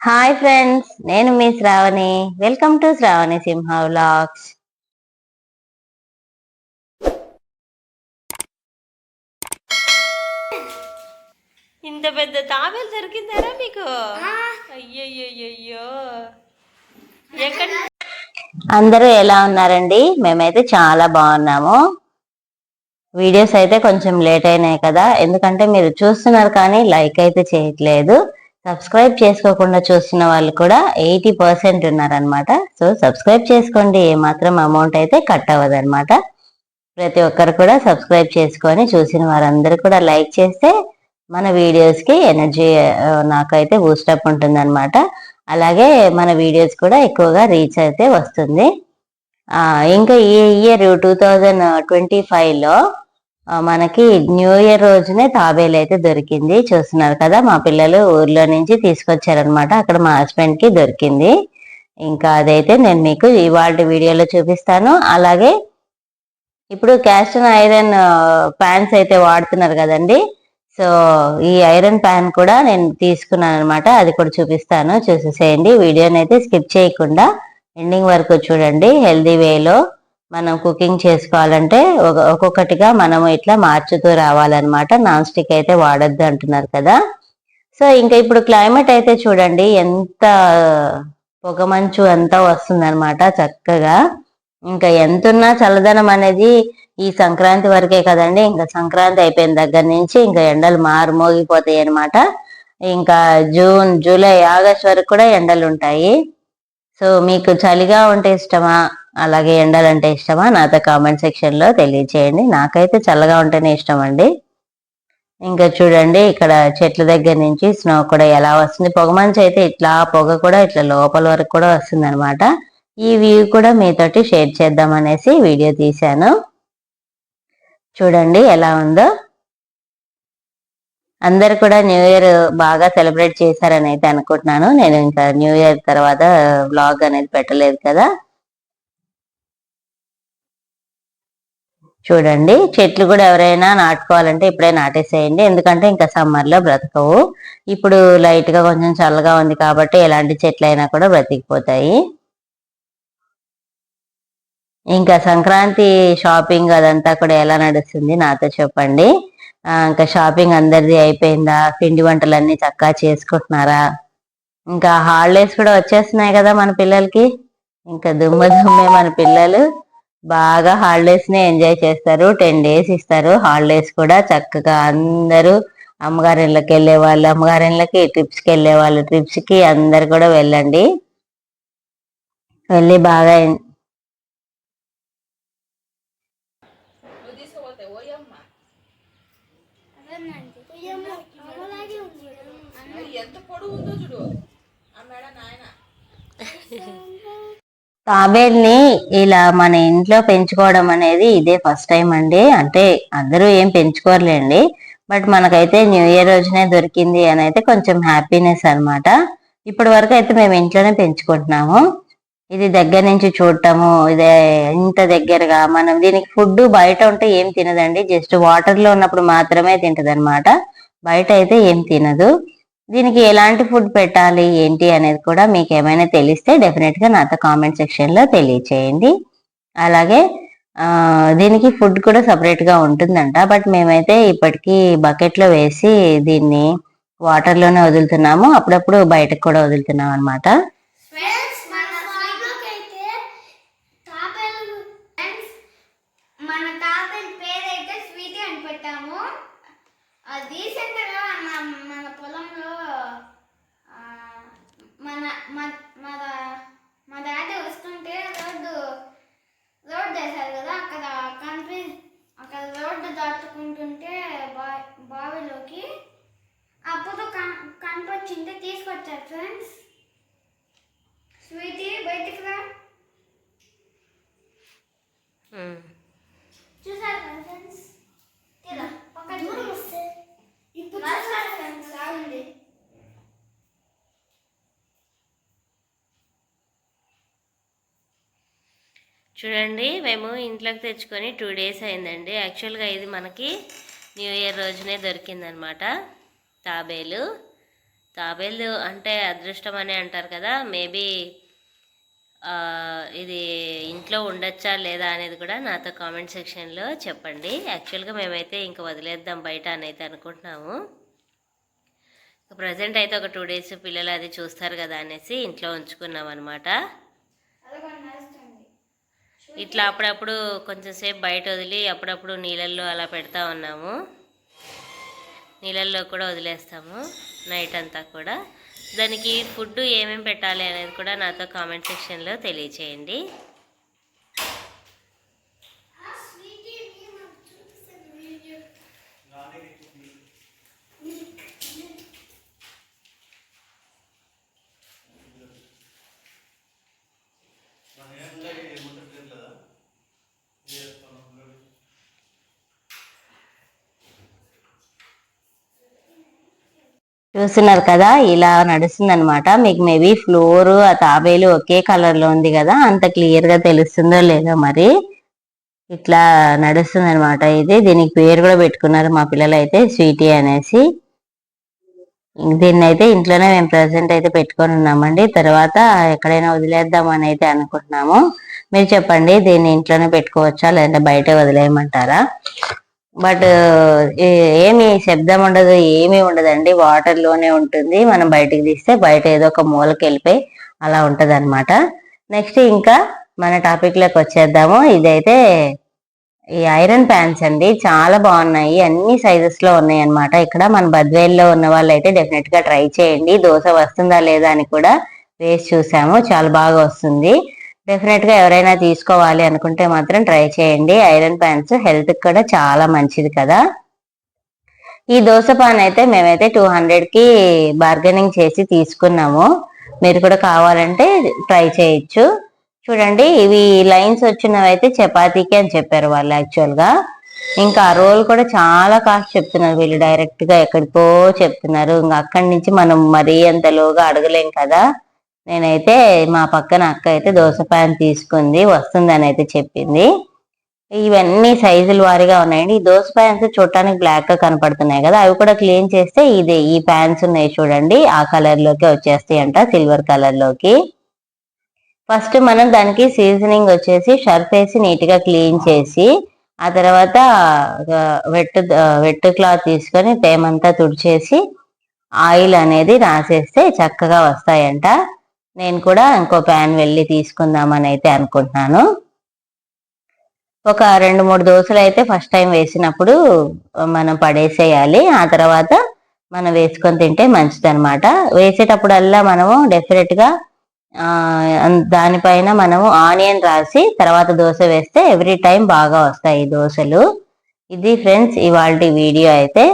Hi friends నేను మీ Shravani. Welcome to Shravani Simha vlogs ఇంత పెద్ద తాబేలు దొరికిందారా మీకు? అయ్యయ్యో ఎక్కడ? అందరూ ఎలా ఉన్నారండి? మేమైతే చాలా బాగున్నాము. వీడియోస్ అయితే కొంచెం లేట్ అయినాయి కదా. ఎందుకంటే మీరు చూస్తున్నారు కానీ లైక్ అయితే చేయట్లేదు. సబ్స్క్రైబ్ చేసుకోకుండా చూస్తున్న వాళ్ళు కూడా ఎయిటీ పర్సెంట్ ఉన్నారనమాట సో సబ్స్క్రైబ్ చేసుకోండి. ఏమాత్రం అమౌంట్ అయితే కట్ అవ్వదు అనమాట ప్రతి ఒక్కరు కూడా సబ్స్క్రైబ్ చేసుకొని చూసిన వారందరూ కూడా లైక్ చేస్తే మన వీడియోస్కి ఎనర్జీ నాకైతే బూస్టప్ ఉంటుందన్నమాట. అలాగే మన వీడియోస్ కూడా ఎక్కువగా రీచ్ అయితే వస్తుంది. ఇంకా ఈ ఇయర్ టూ థౌజండ్ ట్వంటీ ఫైవ్లో మనకి న్యూ ఇయర్ రోజునే తాబేలు అయితే దొరికింది. చూస్తున్నారు కదా మా పిల్లలు ఊర్లో నుంచి తీసుకొచ్చారనమాట అక్కడ మా హస్బెండ్కి దొరికింది. ఇంకా అదైతే నేను మీకు ఇవాళ వీడియోలో చూపిస్తాను. అలాగే ఇప్పుడు క్యాస్టన్ ఐరన్ ప్యాన్స్ అయితే వాడుతున్నారు కదండి. సో ఈ ఐరన్ ప్యాన్ కూడా నేను తీసుకున్నాను అనమాట అది కూడా చూపిస్తాను. చూసేసేయండి. వీడియోని అయితే స్కిప్ చేయకుండా ఎండింగ్ వరకు చూడండి. హెల్దీ వేలో మనం కుకింగ్ చేసుకోవాలంటే ఒక్కొక్కటిగా మనం ఇట్లా మార్చుతూ రావాలన్నమాట. నాన్ స్టిక్ అయితే వాడొద్దు అంటున్నారు కదా. సో ఇంకా ఇప్పుడు క్లైమేట్ అయితే చూడండి ఎంత పొగమంచు అంతా వస్తుందన్నమాట చక్కగా. ఇంకా ఎంతున్నా చల్లదనం అనేది ఈ సంక్రాంతి వరకే కదండి. ఇంకా సంక్రాంతి అయిపోయిన దగ్గర నుంచి ఇంకా ఎండలు మారు మోగిపోతాయి అనమాట ఇంకా జూన్ జూలై ఆగస్ట్ వరకు కూడా ఎండలు ఉంటాయి సో మీకు చలిగా ఉంటే ఇష్టమా? అలాగే ఎండాలంటే ఇష్టమా? నాతో కామెంట్ సెక్షన్లో తెలియచేయండి. నాకైతే చల్లగా ఉంటేనే ఇష్టం అండి ఇంకా చూడండి ఇక్కడ చెట్ల దగ్గర నుంచి స్నో కూడా ఎలా వస్తుంది? పొగమంచు అయితే ఇట్లా పొగ కూడా ఇట్లా లోపల వరకు కూడా వస్తుంది అనమాట ఈ వ్యూ కూడా మీతోటి షేర్ చేద్దాం అనేసి వీడియో తీశాను. చూడండి ఎలా ఉందో. అందరు కూడా న్యూ ఇయర్ బాగా సెలబ్రేట్ చేశారని అయితే అనుకుంటున్నాను. నేను ఇంకా న్యూ ఇయర్ తర్వాత వ్లాగ్ అనేది పెట్టలేదు కదా. చూడండి. చెట్లు కూడా ఎవరైనా నాటుకోవాలంటే ఇప్పుడే నాటేసేయండి. ఎందుకంటే ఇంకా సమ్మర్లో బ్రతకవు. ఇప్పుడు లైట్గా కొంచెం చల్లగా ఉంది కాబట్టి ఎలాంటి చెట్లు అయినా కూడా బ్రతికిపోతాయి. ఇంకా సంక్రాంతి షాపింగ్ అదంతా కూడా ఎలా నడుస్తుంది నాతో చెప్పండి. ఇంకా షాపింగ్ అందరిది అయిపోయిందా? పిండి వంటలన్నీ చక్కగా చేసుకుంటున్నారా? ఇంకా హాలిడేస్ కూడా వచ్చేస్తున్నాయి కదా మన పిల్లలకి. ఇంకా దుమ్మ దుమ్మే మన పిల్లలు. బాగా హాలిడేస్ని ఎంజాయ్ చేస్తారు. టెన్ డేస్ ఇస్తారు. హాలిడేస్ కూడా చక్కగా అందరూ అమ్మగారిళ్ళకి వెళ్ళే వాళ్ళు అమ్మగారిళ్ళకి ట్రిప్స్కి వెళ్ళే వాళ్ళు ట్రిప్స్కి అందరు కూడా వెళ్ళండి. వెళ్ళి బాగా ఎన్- తాబేల్ని ఇలా మన ఇంట్లో పెంచుకోవడం అనేది ఇదే ఫస్ట్ టైం అండి. అంటే అందరూ ఏం పెంచుకోరులేండి. బట్ మనకైతే న్యూ ఇయర్ రోజునే దొరికింది అని అయితే కొంచెం హ్యాపీనెస్ అన్నమాట. ఇప్పటి వరకు అయితే మేము ఇంట్లోనే పెంచుకుంటున్నాము. ఇది దగ్గర నుంచి చూడటము ఇదే ఇంత దగ్గరగా మనం దీనికి ఫుడ్ బయట ఉంటే ఏం తినదండి. జస్ట్ వాటర్లో ఉన్నప్పుడు మాత్రమే తింటదనమాట బయట అయితే ఏం తినదు. దీనికి ఎలాంటి ఫుడ్ పెట్టాలి ఏంటి అనేది కూడా మీకు ఏమైనా తెలిస్తే డెఫినెట్గా నాతో కామెంట్ సెక్షన్లో తెలియచేయండి. అలాగే దీనికి ఫుడ్ కూడా సపరేట్గా ఉంటుందంట. బట్ మేమైతే ఇప్పటికీ బకెట్లో వేసి దీన్ని వాటర్లోనే వదులుతున్నాము. అప్పుడప్పుడు బయటకు కూడా వదులుతున్నాం అనమాట ఫ్రెండ్స్ మన స్వీట్లోకి అయితే తాబేలు ఫ్రెండ్స్ మన తాబేలు పేరు అయితే స్వీటీ అని పెట్టాము రీసెంట్గా మన మన పొలంలో మన మన మన మా డాడీ వస్తుంటే రోడ్డు రోడ్డు వేశారు కదా అక్కడ కనిపి అక్కడ రోడ్డు దాటుకుంటుంటే బా బావిలోకి అప్పుడు కన్ కనిపించింటే తీసుకొచ్చారు ఫ్రెండ్స్. స్వీటీ బయటికి రా చూసారు కదా ఫ్రెండ్స్ ఇలా పక్కన ఇప్పుడు ఫ్రెండ్స్ ఆగండి చూడండి మేము ఇంట్లోకి తెచ్చుకొని టూ డేస్ అయిందండి. యాక్చువల్గా ఇది మనకి న్యూ ఇయర్ రోజునే దొరికిందనమాట. తాబేలు. తాబేలు అంటే అదృష్టం అని అంటారు కదా మేబీ ఇది ఇంట్లో ఉండొచ్చా లేదా అనేది కూడా నాతో కామెంట్ సెక్షన్లో చెప్పండి. యాక్చువల్గా మేమైతే ఇంకా వదిలేద్దాం బయట అని అయితే అనుకుంటున్నాము ప్రజెంట్ అయితే ఒక టూ డేస్ పిల్లలు అది చూస్తారు కదా అనేసి ఇంట్లో ఉంచుకున్నాం అనమాట ఇట్లా అప్పుడప్పుడు కొంచెం సేపు బయట వదిలి అప్పుడప్పుడు నీళ్ళల్లో అలా పెడతా ఉన్నాము. నీళ్ళల్లో కూడా వదిలేస్తాము నైట్ అంతా కూడా. దానికి ఫుడ్ ఏమేమి పెట్టాలి అనేది కూడా నాతో కామెంట్ సెక్షన్లో తెలియచేయండి. చూస్తున్నారు కదా ఇలా నడుస్తుంది అనమాట మీకు మేబీ ఫ్లోర్ ఆ తాబేలు ఒకే కలర్లో ఉంది కదా అంత క్లియర్గా తెలుస్తుందో లేదో మరి ఇట్లా నడుస్తుంది అనమాట ఇది దీనికి పేరు కూడా పెట్టుకున్నారు మా పిల్లలు అయితే స్వీటీ అనేసి. దీన్ని అయితే ఇంట్లోనే మేము ప్రజెంట్ అయితే పెట్టుకొని ఉన్నామండి. తర్వాత ఎక్కడైనా వదిలేద్దాం అని అయితే అనుకుంటున్నాము. మీరు చెప్పండి దీన్ని ఇంట్లోనే పెట్టుకోవచ్చా లేదంటే బయట వదిలేయమంటారా? బట్ ఏమి శబ్దం ఉండదు ఏమీ ఉండదండి. వాటర్లోనే ఉంటుంది. మనం బయటికి తీస్తే బయట ఏదో ఒక మూలకి వెళ్ళిపోయి అలా ఉంటది అనమాట నెక్స్ట్ ఇంకా మన టాపిక్లోకి వచ్చేద్దాము. ఇదైతే ఈ ఐరన్ ప్యాన్స్ అండి. చాలా బాగున్నాయి. అన్ని సైజెస్లో ఉన్నాయి అన్నమాట ఇక్కడ మన బద్వేల్లో ఉన్న వాళ్ళు అయితే డెఫినెట్గా ట్రై చేయండి. దోశ వస్తుందా లేదా అని కూడా వేసి చూసాము. చాలా బాగా వస్తుంది. డెఫినెట్గా ఎవరైనా తీసుకోవాలి అనుకుంటే మాత్రం ట్రై చేయండి. ఐరన్ ప్యాన్స్ హెల్త్ కూడా చాలా మంచిది కదా. ఈ దోశ పాన్ అయితే మేమైతే టూ హండ్రెడ్కి బార్గెనింగ్ చేసి తీసుకున్నాము. మీరు కూడా కావాలంటే ట్రై చేయొచ్చు. చూడండి ఇవి లైన్స్ వచ్చినవి అయితే చపాతీకి అని చెప్పారు వాళ్ళు యాక్చువల్గా. ఇంకా ఆ రోల్ కూడా చాలా కాస్ట్ చెప్తున్నారు. వీళ్ళు డైరెక్ట్గా ఎక్కడికో చెప్తున్నారు. ఇంకా అక్కడి నుంచి మనం మరీ అంత లోగా అడగలేం కదా. నేనైతే మా పక్కన అక్క అయితే దోశ ప్యాన్ తీసుకుంది వస్తుందని అయితే చెప్పింది. ఇవన్నీ సైజుల వారిగా ఉన్నాయండి. ఈ దోశ ప్యాన్స్ చూడటానికి బ్లాక్గా కనపడుతున్నాయి కదా అవి కూడా క్లీన్ చేస్తే ఇది ఈ ప్యాన్స్ ఉన్నాయి చూడండి ఆ కలర్లోకి వచ్చేస్తాయి అంట సిల్వర్ కలర్లోకి ఫస్ట్ మనం దానికి సీజనింగ్ వచ్చేసి షర్ఫ్ వేసి నీట్గా క్లీన్ చేసి ఆ తర్వాత వెట్ వెట్ క్లాత్ తీసుకొని తేమంతా తుడిచేసి ఆయిల్ అనేది రాసేస్తే చక్కగా వస్తాయంట. నేను కూడా ఇంకో ప్యాన్ వెళ్ళి తీసుకుందామని అయితే అనుకుంటున్నాను. ఒక రెండు మూడు దోశలు అయితే ఫస్ట్ టైం వేసినప్పుడు మనం పడేసేయాలి. ఆ తర్వాత మనం వేసుకొని తింటే మంచిదనమాట వేసేటప్పుడల్లా మనము డెఫినెట్గా దానిపైన మనము ఆనియన్ రాసి తర్వాత దోశ వేస్తే ఎవ్రీ టైం బాగా వస్తాయి దోశలు. ఇది ఫ్రెండ్స్ ఇవాళ వీడియో అయితే.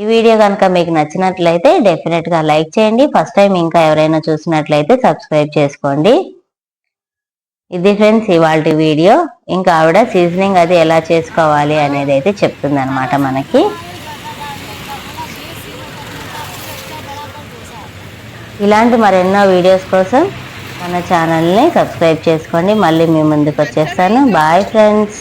ఈ వీడియో కనుక మీకు నచ్చినట్లయితే డెఫినెట్గా లైక్ చేయండి. ఫస్ట్ టైం ఇంకా ఎవరైనా చూసినట్లయితే సబ్స్క్రైబ్ చేసుకోండి. ఇది ఫ్రెండ్స్ ఇవాళ వీడియో. ఇంకా ఆవిడ సీజనింగ్ అది ఎలా చేసుకోవాలి అనేది అయితే చెప్తుంది అనమాట మనకి. ఇలాంటి మరెన్నో వీడియోస్ కోసం మన ఛానల్ని సబ్స్క్రైబ్ చేసుకోండి. మళ్ళీ మీ ముందుకు వచ్చేస్తాను. Bye friends